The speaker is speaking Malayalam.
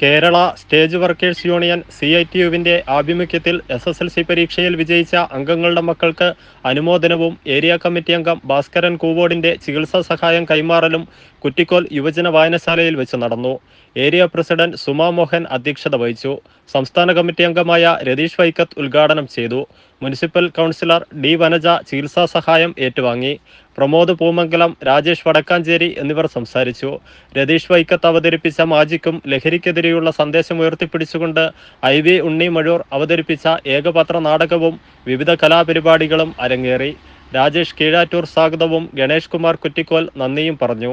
Kerala stage workers union C I T യുവിന്റെ ആഭിമുഖ്യത്തിൽ എസ് എസ് എൽ സി പരീക്ഷയിൽ വിജയിച്ച അംഗങ്ങളുടെ മക്കൾക്ക് അനുമോദനവും ഏരിയ കമ്മിറ്റി അംഗം ഭാസ്കരൻ കൂവോടിന്റെ ചികിത്സാ സഹായം കൈമാറലും കുറ്റിക്കോൽ യുവജന വായനശാലയിൽ വെച്ച് നടന്നു. ഏരിയ പ്രസിഡന്റ് സുമാ മോഹൻ അധ്യക്ഷത വഹിച്ചു. സംസ്ഥാന കമ്മിറ്റി അംഗമായ രതീഷ് വൈക്കത്ത് ഉദ്ഘാടനം ചെയ്തു. മുനിസിപ്പൽ കൗൺസിലർ ഡി വനജ ചികിത്സാ സഹായം ഏറ്റുവാങ്ങി. പ്രമോദ് പൂമംഗലം രാജേഷ് വടക്കാഞ്ചേരി എന്നിവർ സംസാരിച്ചു. രതീഷ് വൈക്കത്ത് അവതരിപ്പിച്ച മാജിക്കും ലഹരിക്കെതിരെയുള്ള സന്ദേശം ഉയർത്തിപ്പിടിച്ചുകൊണ്ട് ഐ വി ഉണ്ണി മഴൂർ അവതരിപ്പിച്ച ഏകപത്ര നാടകവും വിവിധ കലാപരിപാടികളും അരങ്ങേറി. രാജേഷ് കീഴാറ്റൂർ സ്വാഗതവും ഗണേഷ് കുമാർ കുറ്റിക്കോൽ നന്ദിയും പറഞ്ഞു.